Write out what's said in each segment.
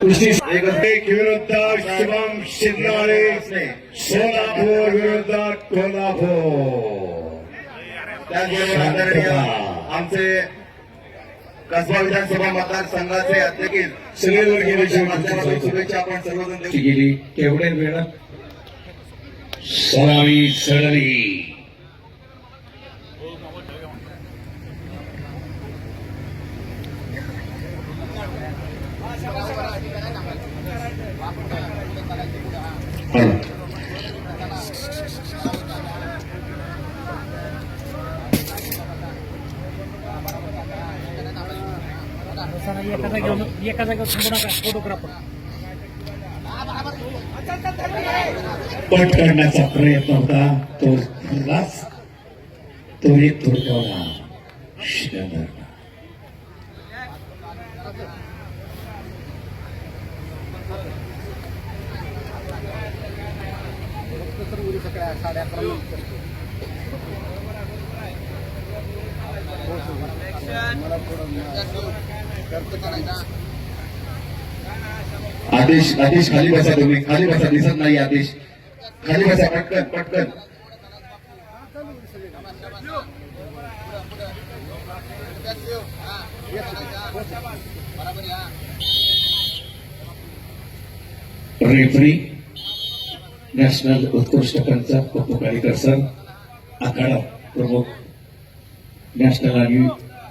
कुस्ती विरुद्ध शुभम शिंदाळे सोलापूर विरुद्ध कोल्हापूर. त्याचबरोबर आमचे कसबा विधानसभा मतदारसंघाचे अध्यक्ष सगळे शुभेच्छा आपण सर्वजण गेली केवढे तेवढ्या सरावी सलामी एका जागेवर एका जागेवर थांबू नका फोटोग्राफर पट करण्याचा प्रयत्न होता. तो ठरलाच त्वरित थोडकावला शिकंदर आदेश आदेश खाली बसा तुम्ही. खाली बसा दिसत नाही आदेश. खाली बसा पटकन पटकन. रेफरी नॅशनल उत्कृष्ट पंच पप्पू काळीकर सर आखाडा प्रमुख नॅशनल आणि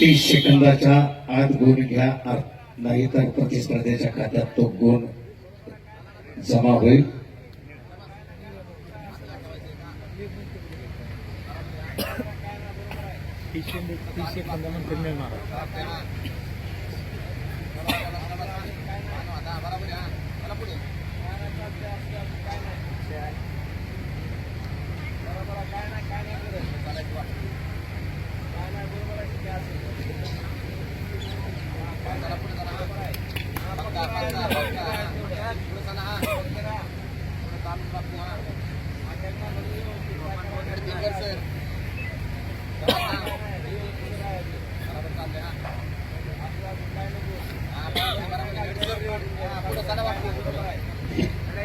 तीस सेकंदाच्या आत गुण घ्या. नाही नाहीतर प्रतिस्पर्ध्याच्या खात्यात तो गुण जमा होईल.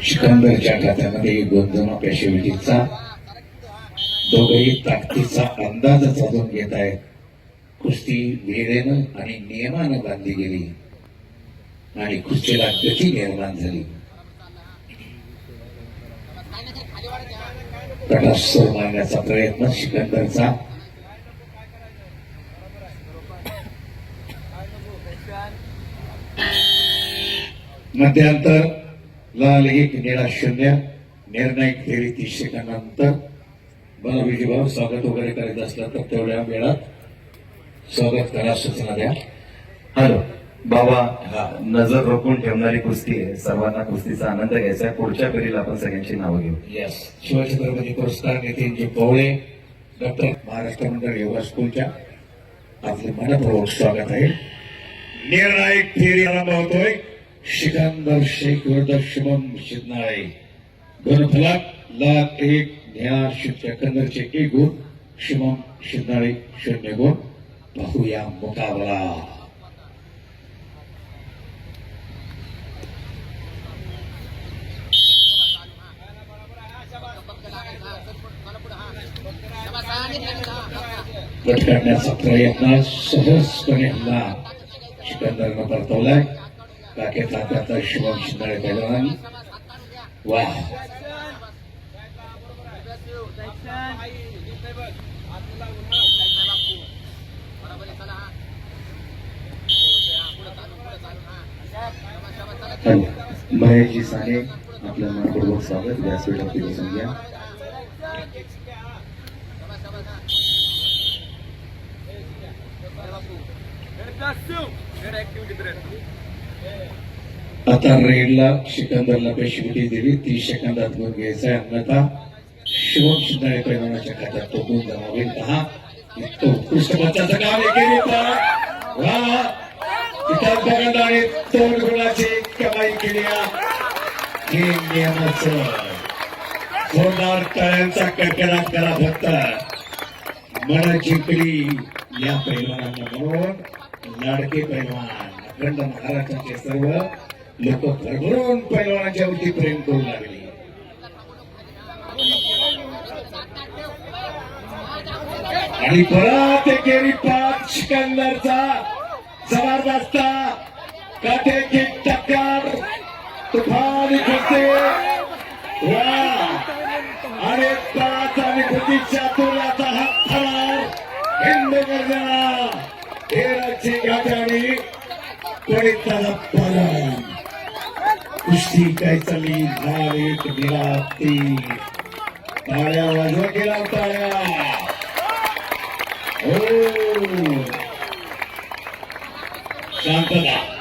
सिकंदरच्या खात्यामध्ये गुण जमा पॅशिव्हिटीचा दोघही ताकदीचा अंदाज साधून घेत आहेत. कुस्ती वेळेनं आणि नियमानं बांधली गेली. आणि कुस्तीला गती निर्माण झाली. तटासोर मारण्याचा प्रयत्न सिकंदरचा मध्यांतर लाल एक निळा शून्य निर्णायक फेरी तीस सेकंदानंतर मला विजयभाऊ स्वागत वगैरे करीत असलं तर तेवढ्या वेळात स्वागत करा सूचना द्या. हॅलो. बाबा नजर रोखून ठेवणारी कुस्ती आहे. सर्वांना कुस्तीचा आनंद घ्यायचा आहे. पुढच्या पिढीला आपण सगळ्यांची नावं घेऊ. यस शिवछत्रपती पुरस्कार नितीनजी पवळे डॉक्टर महाराष्ट्र मंडळ योगा स्कूलच्या आपले मनपूर्वक स्वागत आहे. निर्णायक फेरी आरंभ होतोय. शेख विरुद्ध शुभम शिदनाळे गुणफलक लाख एक न्या सेकंदरचे एक गुण. शुभम शिदनाळे शून्य गुण. पाहूया मुकाबला. गट करण्याचा प्रयत्न सहजपणे हल्ला सिकंदरनं परतवलाय काकेत हाताचा शुभम शिंदळे पहिलवान वा महेशजी साने आपलं मनपूर्वक स्वागत व्यासपीठावरती बसून घ्या आता रेडला सिकंदरला पेशविटी दिली. तीस सेकंदात गुण घ्यायचा आहे. अन्यथा शिवम सुद्धा शिंदे पैलवानाच्या खात्यात तो गुण जमा दहा इतकं उत्कृष्ट बच्चाचं काम एकेरी पार वा! इतर दोन गुणाची कमाई केली हे नियमाचं जोरदार तळ्यांचा कडकडाट करा फक्त. मन जिंकली या पैलवानांना म्हणून. लाडके पैलवान अखंड महाराष्ट्राचे सर्व लोक भरभरून पैलवानाच्या वरती प्रेम करू लागले. आणि परत केली पाच सिकंदरचा जबरदस्त काटेकी टक्कर. तुफान करते आणि पाच आणि कृती चातुर्याचा हात थरार हिंद गर्जना खेळाची गाठाणी कोणीचा परम कुस्ती काय चालली? दहा एक दिला तीन टाळ्या वाजवा गेला टाळ्या. हो. शांतता.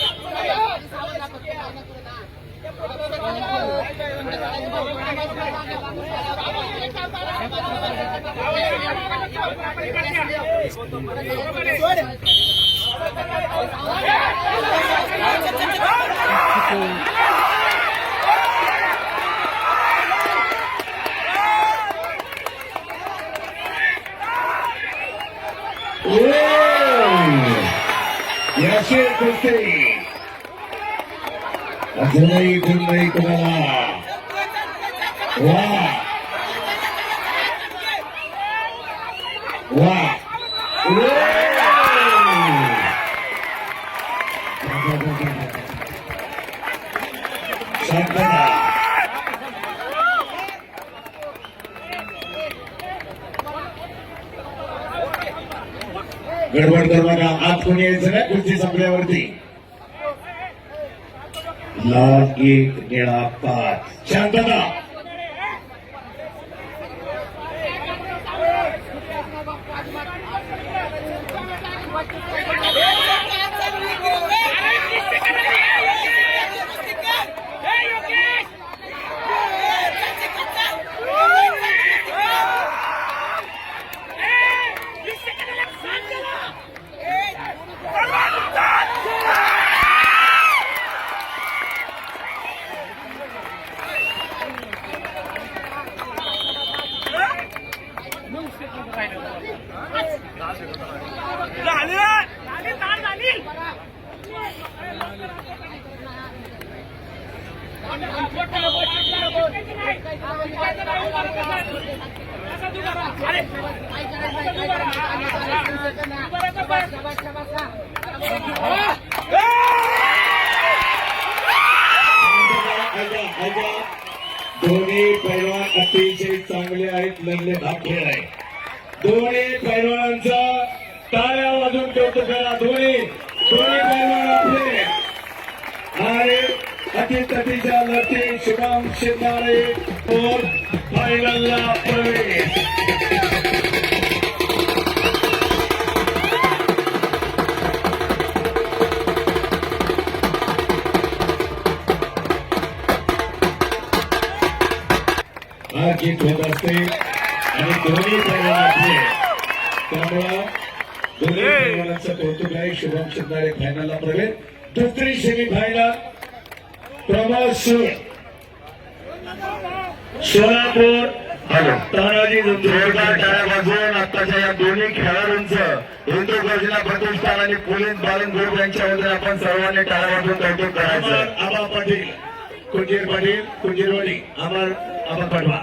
野球としてこのいいこんないい子だな。わあ。वा गडबड गडबडा आत कोणी यायचं नाही खुर्ची संपल्यावरती. लाल एक निळा पाच. शांतता. दोन्ही पैलवान अतिशय चांगले आहेत लढले धापले आहेत दोन्ही पैलवानांचा टाळ्या वाजून ठेवतो करा दोन्ही दोन्ही पैलवान आपले. आणि अतितटीच्या लढती शुभम शिंदारे और फायनलला प्रवेश हा होत असते आणि दोन्ही पैलवान त्यामुळं दोन्ही पैलवानांचं कौतुक आहे शुभम शिंदारे फायनलला प्रवेश दुसरी सेमीफायनल प्रमोद सूर सोलापूर तानाजी जोरदार टाळ्या वाजवून आताच्या या दोन्ही खेळाडूंचं हिंदू गर्जना प्रतिष्ठान आणि पोलीस बालन ग्रुप यांच्या वतीने आपण सर्वांनी टाळ्या वाजवून कौतुक करायचं आबा पाटील कुंजीर पाटील कुंजीरवाडी आबा पाटवा.